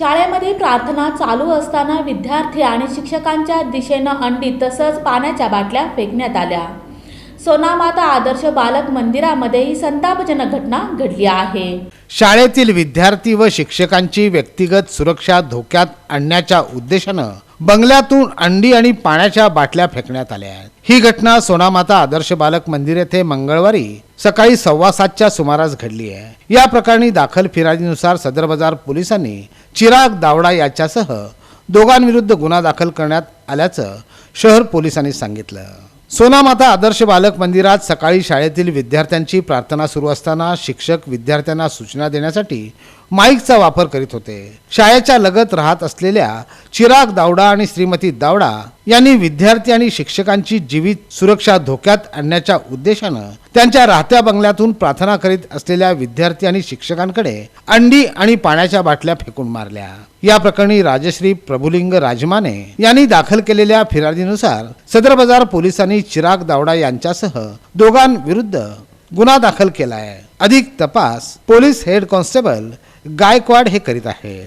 शाळेमध्ये प्रार्थना चालू असताना विद्यार्थी आणि शिक्षकांच्या दिशेनं अंडी तसंच पाण्याच्या बाटल्या फेकण्यात आल्या. सोनामाता आदर्श बालक मंदिरामध्ये ही संतापजनक घटना घडली आहे. शाळेतील विद्यार्थी व शिक्षकांची व्यक्तिगत सुरक्षा धोक्यात आणण्याच्या उद्देशानं बंगल्यातून अंडी आणि पाण्याच्या बाटल्या फेकण्यात आल्या आहेत. ही घटना सोनामाता आदर्श बालक मंदिर येथे मंगळवारी सकाळी सव्वा सातच्या सुमारास घडली आहे. या प्रकरणी दाखल फिर्यादीनुसार सदर बाजार पोलिसांनी चिराग दावडा याच्यासह दोघांविरुद्ध गुन्हा दाखल करण्यात आल्याचं शहर पोलिसांनी सांगितलं. सोनामाता आदर्श बालक मंदिरात सकाळी शाळेतील विद्यार्थ्यांची प्रार्थना सुरू असताना शिक्षक विद्यार्थ्यांना सूचना देण्यासाठी माईकचा वापर करीत होते. शाळेच्या लगत राहत असलेल्या चिराग दावडा आणि श्रीमती दावडा यांनी विद्यार्थी आणि शिक्षकांची जीवित सुरक्षा धोक्यात आणण्याच्या उद्देशानं त्यांच्या राहत्या बंगल्यातून प्रार्थना करीत असलेल्या विद्यार्थी आणि शिक्षकांकडे अंडी आणि पाण्याच्या बाटल्या फेकून मारल्या. या प्रकरणी राजश्री प्रभुलिंग राजमाने यांनी दाखल केलेल्या फिर्यादीनुसार सदर बाजार पोलिसांनी चिराग दावडा यांच्यासह दोघांविरुद्ध गुन्हा दाखल केला आहे अधिक तपास पोलीस हेड कॉन्स्टेबल गायकवाड हे करीत आहे